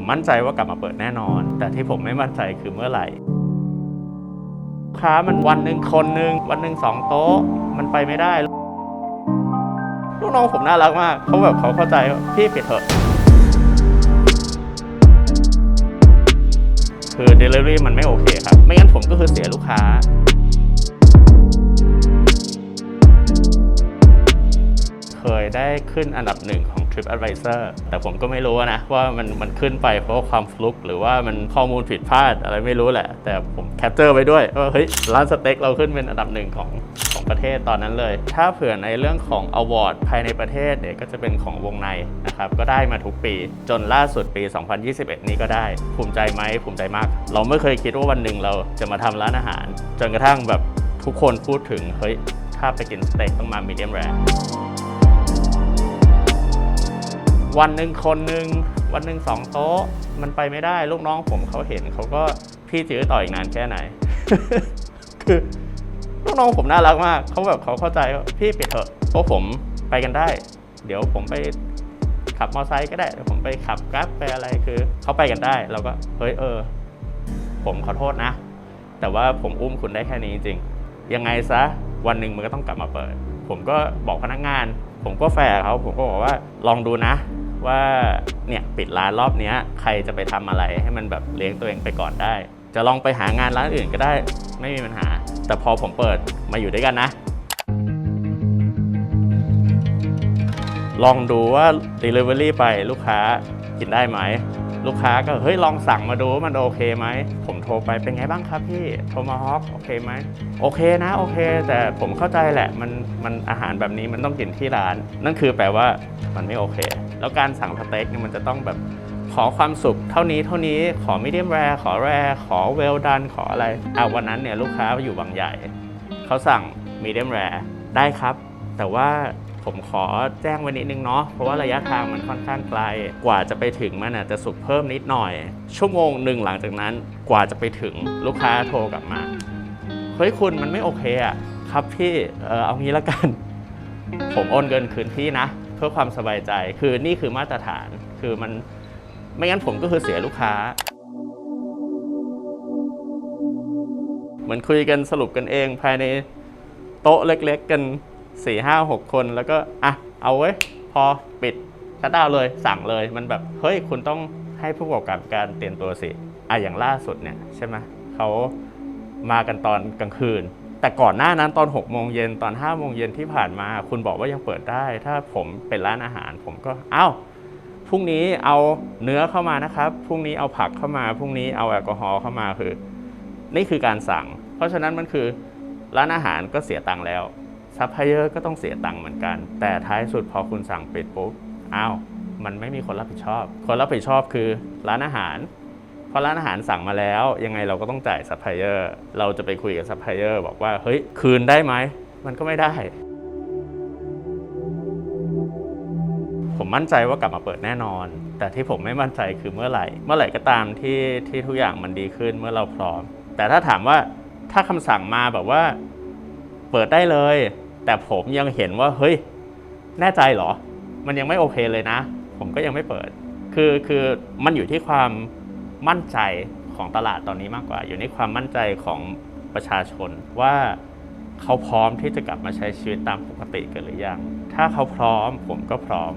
ผมมั่นใจว่ากลับมาเปิดแน่นอน แต่ที่ผมไม่มั่นใจคือเมื่อไหร่ลูกค้ามันวันหนึ่งคนหนึ่งวันหนึ่งสองโต๊ะมันไปไม่ได้ลูกน้องผมน่ารักมากเขาแบบเขาเข้าใจว่าพี่ปิดเถอะ คือ Delivery มันไม่โอเคครับ ไม่งั้นผมก็คือเสียลูกค้าเคยได้ขึ้นอันดับหนึ่งของ TripAdvisor แต่ผมก็ไม่รู้นะว่ามันมันขึ้นไปเพราะความฟลุกหรือว่ามันข้อมูลผิดพลาดอะไรไม่รู้แหละ แต่ผมแคปเจอร์ไว้ด้วยว่าเฮ้ยร้านสเต็กเราขึ้นเป็นอันดับหนึ่งของของประเทศตอนนั้นเลย ถ้าเผื่อในเรื่องของ Award ภายในประเทศเนี่ยก็จะเป็นของวงในนะครับก็ได้มาทุกปี จนล่าสุดปี 2021 นี้ก็ได้ ภูมิใจไหมภูมิใจมาก เราไม่เคยคิดว่าวันหนึ่งเราจะมาทำร้านอาหาร จนกระทั่งแบบทุกคนพูดถึงเฮ้ยถ้าไปกินสเต็กต้องมามีเดียมแร วันหนึ่งคนหนึ่งวันหนึ่งสองโต๊ะ มันไปไม่ได้ ลูกน้องผมเขาเห็นเขาก็พี่จื้อต่ออีกนานแค่ไหน คือลูกน้องผมน่ารักมากเขาแบบเขาเข้าใจว่าพี่ปิดเถอะเพราะผมไปกันได้ เดี๋ยวผมไปขับมอเตอร์ไซค์ก็ได้เดี๋ยวผมไปขับกราฟไปอะไรคือเขาไปกันได้เราก็เฮ้ยเออ ผมขอโทษนะ แต่ว่าผมอุ้มคุณได้แค่นี้จริงยังไงซะวันหนึ่งมันก็ต้องกลับมาเปิด ผมก็บอกพนักงาน ผมก็แฟร์เขาผมก็บอกว่าลองดูนะ ว่าเนี่ยปิดร้านรอบนี้ใครจะไปทำอะไรให้มันแบบเลี้ยงตัวเองไปก่อนได้ จะลองไปหางานร้านอื่นก็ได้ไม่มีปัญหา แต่พอผมเปิดมาอยู่ด้วยกันนะ ลองดูว่า Delivery ไปลูกค้ากินได้ไหม ลูกค้าก็เฮ้ยลองสั่งมาดูว่ามันโอเคไหม ผมโทรไปเป็นไงบ้างครับพี่โทรมาฮอกโอเคไหมโอเคนะโอเค แต่ผมเข้าใจแหละมันมันอาหารแบบนี้มันต้องกินที่ร้าน นั่นคือแปลว่ามันไม่โอเค แล้วการสั่งสเต็กเนี่ยมันจะต้องแบบขอความสุขเท่านี้เท่านี้ขอมีเดียมแรขอแรขอเวลดันขออะไรอะวันนั้นเนี่ยลูกค้าอยู่บางใหญ่เขาสั่งมีเดียมแรได้ครับ แต่ว่า ผมขอแจ้งไว้นิดนึงเนาะเพราะว่าระยะทางมันค่อนข้างไกล กว่าจะไปถึงมันอาจจะสุกเพิ่มนิดหน่อย ชั่วโมงหนึ่งหลังจากนั้นกว่าจะไปถึงลูกค้าโทรกลับมาเฮ้ยคุณมันไม่โอเคอะครับพี่เออเอางี้ละกัน ผมโอนเงินคืนพี่นะ เพื่อความสบายใจคือนี่คือมาตรฐานคือมันไม่งั้นผมก็คือเสียลูกค้าเหมือนคุยกันสรุปกันเองภายในโต๊ะเล็ก ๆ กัน 4ี่ห้าหกคนแล้วก็อะเอาเว้ยพอปิดชัดดาวน์เลยสั่งเลยมันแบบเฮ้ยคุณต้องให้ผู้ประกอบการการเตรียมตัวสิอะอย่างล่าสุดเนี่ยใช่ไหมเขามากันตอนกลางคืน แต่ก่อนหน้านั้นตอน6กโมงเย็นตอน5้าโมงเย็นที่ผ่านมา คุณบอกว่ายังเปิดได้ ถ้าผมเป็นร้านอาหาร ผมก็เอ้าพรุ่งนี้เอาเนื้อเข้ามานะครับพรุ่งนี้เอาผักเข้ามาพรุ่งนี้เอาแอลกอฮอล์เข้ามาคือ นี่คือการสั่ง เพราะฉะนั้นมันคือร้านอาหารก็เสียตังค์แล้ว ซัพพลายเออร์ก็ต้องเสียตังค์เหมือนกัน แต่ท้ายสุดพอคุณสั่งปิดปุ๊บอ้าวมันไม่มีคนรับผิดชอบ คนรับผิดชอบคือร้านอาหาร เพอร้านอาหารสั่งมาแล้ว ยังไงเราก็ต้องจ่ายซัพพลายเออร์เราจะไปคุยกับซัพพลายเออร์บอกว่าเฮ้ยคืนได้ไหมมันก็ไม่ได้ ผมมั่นใจว่ากลับมาเปิดแน่นอน แต่ที่ผมไม่มั่นใจคือเมื่อไหร่ เมื่อไหร่ก็ตามที่ที่ทุกอย่างมันดีขึ้นเมื่อเราพร้อม แต่ถ้าถามว่าถ้าคำสั่งมาแบบว่า เปิดได้เลย แต่ผมยังเห็นว่าเฮ้ยแน่ใจเหรอ มันยังไม่โอเคเลยนะ ผมก็ยังไม่เปิด คือคือมันอยู่ที่ความมั่นใจของตลาดตอนนี้มากกว่า อยู่ในความมั่นใจของประชาชนว่าเขาพร้อมที่จะกลับมาใช้ชีวิตตามปกติกันหรือยัง ถ้าเขาพร้อมผมก็พร้อม